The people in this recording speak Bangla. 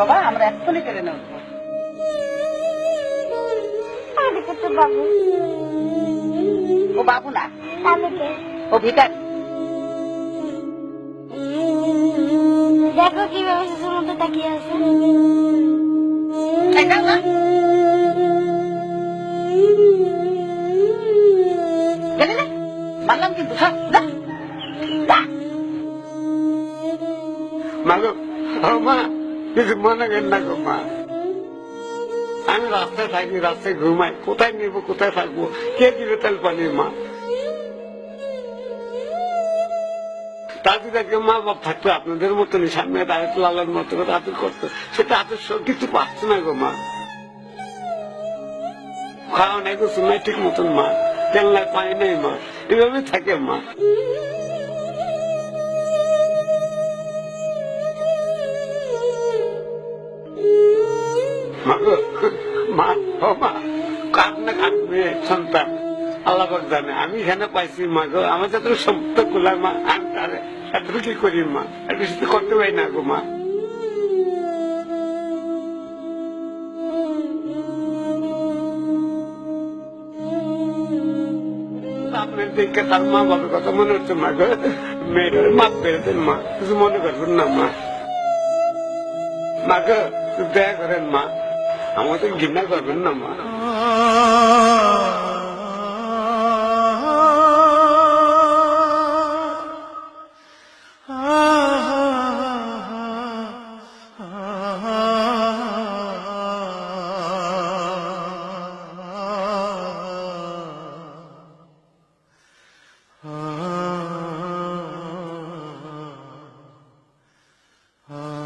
বাবা আমরা এক্ষুনি ট্রেনে উঠবো তো বাবু। ও বাবু না? ও ভিকারি। দেখো কীভাবে শ্বশুর মতো তাকিয়ে আছে। এই কিন্তু ও মা, কিছু মনে করেন না গো মা। আমি রাস্তায় থাকি, রাস্তায় ঘুমাই, কোথায় নেব, কোথায় থাকব? কে দিবে তেল পানি মা। তার যদি মা বাপ থাকতো, আপনাদের মতনই সামনে দাঁড়িয়ে লালার মতো আদর করতো। সেটা আদর কিছু পাচ্ছে না গো মা। খাওয়া নাই গো শুনে ঠিক মতন মা। নাই, পানি নেই মা। এভাবে থাকে মা। মা ও মা কান্না কাঁদবে সন্তান জানে আমি এখানে পাইছি মা গো আমার যত সম্পদগুলা মা আমি তারে এত কি করি মা একটু কিছু করতে পারি না গো মা দিকে তার মা বাবার কথা মনে হচ্ছে মা গো মেয়েটার মাপ মা কিছু মনে করবেন না মা মা গো দয়া করেন মা। আমাদের ঘৃণা করবেন না মা Ah. Uh...